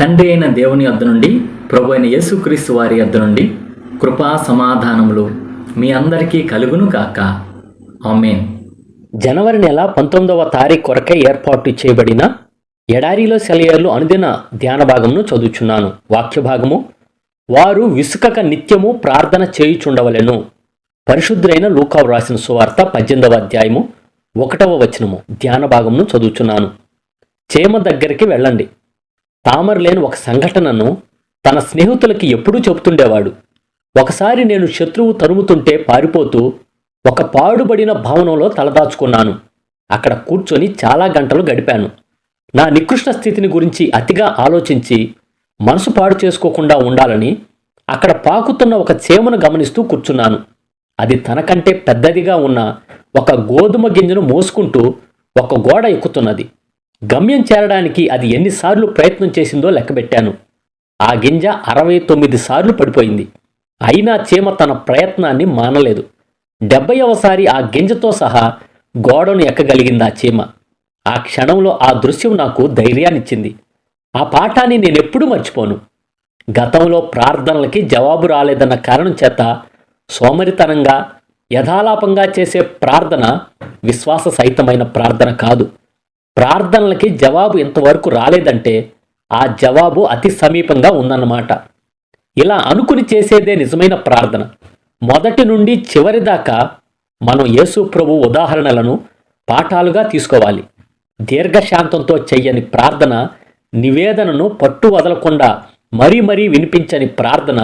తండ్రి అయిన దేవుని వద్ద నుండి ప్రభు అయిన యేసుక్రీస్తు వారి వద్ద నుండి కృపా సమాధానములు మీ అందరికీ కలుగును కాక ఆమెన్. జనవరి నెల పంతొమ్మిదవ తారీఖు కొరకై ఏర్పాటు చేయబడిన ఎడారిలో సెలయర్లు అనుదిన ధ్యాన భాగమును చదువుచున్నాను. వాక్య భాగము వారు విసుకక నిత్యము ప్రార్థన చేయుచుండవలెను. పరిశుద్ధులైన లూకావు వ్రాసిన సువార్త పద్దెనిమిదవ అధ్యాయము ఒకటవ వచనము ధ్యాన భాగమును చదువుచున్నాను. చేమ దగ్గరికి వెళ్ళండి. తామరలేని ఒక సంఘటనను తన స్నేహితులకి ఎప్పుడూ చెబుతుండేవాడు. ఒకసారి నేను శత్రువు తరుముతుంటే పారిపోతూ ఒక పాడుబడిన భవనంలో తలదాచుకున్నాను. అక్కడ కూర్చొని చాలా గంటలు గడిపాను. నా నికృష్ట స్థితిని గురించి అతిగా ఆలోచించి మనసు పాడు చేసుకోకుండా ఉండాలని అక్కడ పాకుతున్న ఒక చేమను గమనిస్తూ కూర్చున్నాను. అది తనకంటే పెద్దదిగా ఉన్న ఒక గోధుమ గింజను మోసుకుంటూ ఒక గోడ ఎక్కుతున్నది. గమ్యం చేరడానికి అది ఎన్నిసార్లు ప్రయత్నం చేసిందో లెక్కబెట్టాను. ఆ గింజ అరవై తొమ్మిది సార్లు పడిపోయింది. అయినా చీమ తన ప్రయత్నాన్ని మానలేదు. డెబ్బైవసారి ఆ గింజతో సహా గోడను ఎక్కగలిగింది ఆ చీమ. ఆ క్షణంలో ఆ దృశ్యం నాకు ధైర్యాన్నిచ్చింది. ఆ పాఠాన్ని నేనెప్పుడూ మర్చిపోను. గతంలో ప్రార్థనలకి జవాబు రాలేదన్న కారణం చేత సోమరితనంగా యథాలాపంగా చేసే ప్రార్థన విశ్వాస సహితమైన ప్రార్థన కాదు. ప్రార్థనలకి జవాబు ఇంతవరకు రాలేదంటే ఆ జవాబు అతి సమీపంగా ఉందన్నమాట. ఇలా అనుకుని చేసేదే నిజమైన ప్రార్థన. మొదటి నుండి చివరి దాకా మనం యేసు ప్రభు ఉదాహరణలను పాఠాలుగా తీసుకోవాలి. దీర్ఘశాంతంతో చెయ్యని ప్రార్థన నివేదనను పట్టు వదలకుండా మరీ మరీ వినిపించని ప్రార్థన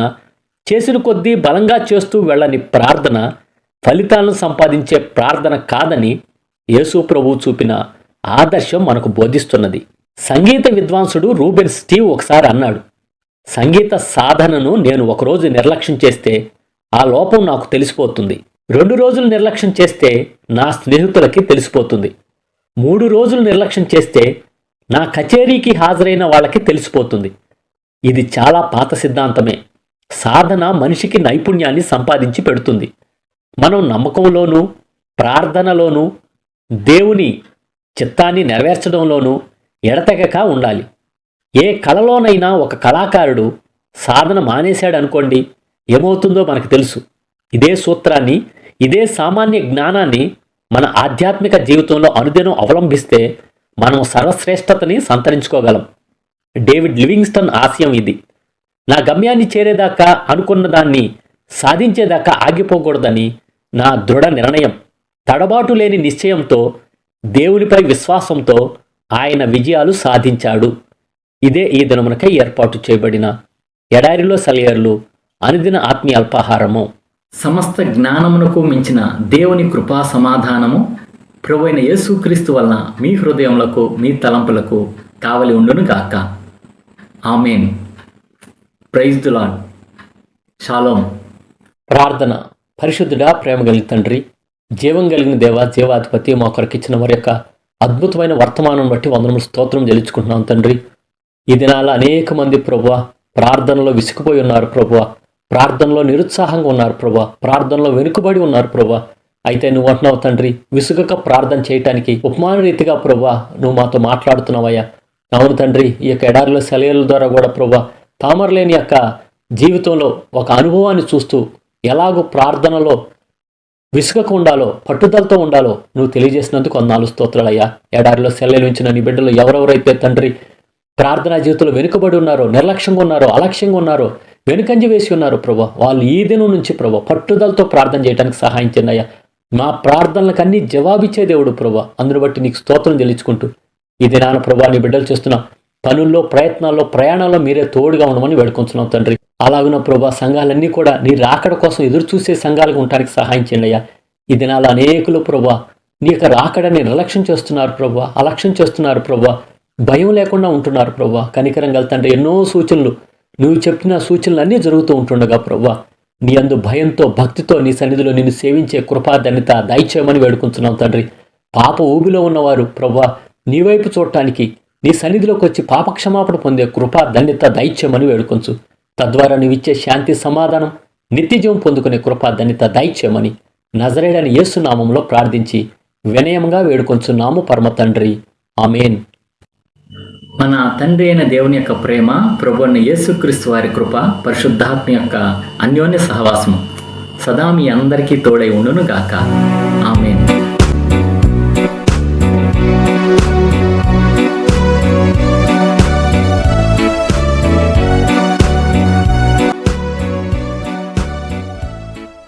చేసిన కొద్దీ బలంగా చేస్తూ వెళ్ళని ప్రార్థన ఫలితాలను సంపాదించే ప్రార్థన కాదని యేసు ప్రభు చూపిన ఆదర్శం మనకు బోధిస్తున్నది. సంగీత విద్వాంసుడు రూబెన్ స్టీవ్ ఒకసారి అన్నాడు సంగీత సాధనను నేను ఒకరోజు నిర్లక్ష్యం చేస్తే ఆ లోపం నాకు తెలిసిపోతుంది. రెండు రోజులు నిర్లక్ష్యం చేస్తే నా స్నేహితులకి తెలిసిపోతుంది. మూడు రోజులు నిర్లక్ష్యం చేస్తే నా కచేరీకి హాజరైన వాళ్ళకి తెలిసిపోతుంది. ఇది చాలా పాత సిద్ధాంతమే. సాధన మనిషికి నైపుణ్యాన్ని సంపాదించి పెడుతుంది. మనం నమ్మకంలోనూ ప్రార్థనలోనూ దేవుని చిత్తాన్ని నెరవేర్చడంలోనూ ఎడతెగక ఉండాలి. ఏ కళలోనైనా ఒక కళాకారుడు సాధన మానేశాడనుకోండి ఏమవుతుందో మనకు తెలుసు. ఇదే సూత్రాన్ని ఇదే సామాన్య జ్ఞానాన్ని మన ఆధ్యాత్మిక జీవితంలో అనుదినం అవలంబిస్తే మనం సర్వశ్రేష్టతని సంతరించుకోగలం. డేవిడ్ లివింగ్స్టన్ ఆశయం ఇది. నా గమ్యాన్ని చేరేదాకా అనుకున్న దాన్ని సాధించేదాకా ఆగిపోకూడదని నా దృఢ నిర్ణయం. తడబాటు లేని నిశ్చయంతో దేవునిపై విశ్వాసంతో ఆయన విజయాలు సాధించాడు. ఇదే ఈ దినమునకై ఏర్పాటు చేయబడిన ఎడారిలో సలియర్లు అనుదిన ఆత్మీయ అల్పాహారము. సమస్త జ్ఞానమునకు మించిన దేవుని కృపా సమాధానము ప్రభు అయిన యేసుక్రీస్తు వలన మీ హృదయములకు మీ తలంపులకు కావలి ఉండును గాక. ఆమెన్. ప్రైజ్ దు లాడ్ షాలోమ్ ప్రార్థన. పరిశుద్ధుడా ప్రేమ తండ్రి జీవం కలిగిన దేవ జీవాధిపతి మా కొరకిచ్చిన వారి యొక్క అద్భుతమైన వర్తమానం బట్టి వందనములు స్తోత్రం చెల్లించుకుంటున్నాం తండ్రి. ఈ దినాల అనేక మంది ప్రభువ ప్రార్థనలో విసిగిపోయి ఉన్నారు ప్రభువ. ప్రార్థనలో నిరుత్సాహంగా ఉన్నారు ప్రభు ప్రార్థనలో వెనుకబడి ఉన్నారు ప్రభు అయితే నువ్వు అంటున్నావు తండ్రి విసుగక ప్రార్థన చేయటానికి ఉపమాన రీతిగా ప్రభా నువ్వు మాతో మాట్లాడుతున్నావయ్యా. అవును తండ్రి ఈ యొక్క ఎడారిలో సెలయల ద్వారా కూడా ప్రభా తామరలేని యొక్క జీవితంలో ఒక అనుభవాన్ని చూస్తూ ఎలాగో ప్రార్థనలో విసుగకు ఉండాలో పట్టుదలతో ఉండాలో నువ్వు తెలియజేసినందుకు అన్నాలు స్తోత్రాలయ్యా. ఎడారిలో సెల్లెలు ఉంచిన నీ బిడ్డలు ఎవరెవరైతే తండ్రి ప్రార్థనా జీవితంలో వెనుకబడి ఉన్నారో నిర్లక్ష్యంగా ఉన్నారో అలక్ష్యంగా ఉన్నారో వెనుకంజ వేసి ఉన్నారు ప్రభా వాళ్ళు ఈ దినం నుంచి ప్రభా పట్టుదలతో ప్రార్థన చేయడానికి సహాయం చేయండి మా ప్రార్థనలకు అన్ని జవాబిచ్చే దేవుడు ప్రభా. అందును బట్టి నీకు స్తోత్రం తెలుసుకుంటూ ఈ దినాన ప్రభా నీ బిడ్డలు చేస్తున్న పనుల్లో ప్రయత్నాల్లో ప్రయాణాల్లో మీరే తోడుగా ఉండమని వేడుకుంటున్నాం తండ్రి. అలాగున్న ప్రభా సంఘాలన్నీ కూడా నీ రాకడ కోసం ఎదురు చూసే సంఘాలుగా ఉండడానికి సహాయం చేయండి అయ్యా. ఈ దినాల అనేకులు ప్రభా నీ యొక్క రాకడని నిర్లక్ష్యం చేస్తున్నారు ప్రభా అలక్ష్యం చేస్తున్నారు ప్రభా భయం లేకుండా ఉంటున్నారు ప్రభా. కనికరం గల తండ్రి ఎన్నో సూచనలు నువ్వు చెప్పిన సూచనలు అన్నీ జరుగుతూ ఉంటుండగా ప్రభా నీ అందు భయంతో భక్తితో నీ సన్నిధిలో నిన్ను సేవించే కృపాధన్యత దయచేయమని వేడుకుంటున్నాం తండ్రి. పాప ఊబిలో ఉన్నవారు ప్రభా నీ వైపు చూడటానికి నీ సన్నిధిలోకి వచ్చి పాప క్షమాపణ పొందే కృపా ధన్యత దయచేయమని వేడుకొంచు. తద్వారా నీవిచ్చే శాంతి సమాధానం నిత్యజీవం పొందుకునే కృపాధన్యత దయచేయమని నజరేడని యేసునామంలో ప్రార్థించి వినయంగా వేడుకొంచున్నాము పరమ తండ్రి. ఆమెన్. మన తండ్రి అయిన దేవుని యొక్క ప్రేమ ప్రభు అయిన యేసుక్రీస్తు వారి కృప పరిశుద్ధాత్మ యొక్క అన్యోన్య సహవాసము సదా మీ అందరికీ తోడై ఉండును గాక ఆమెన్.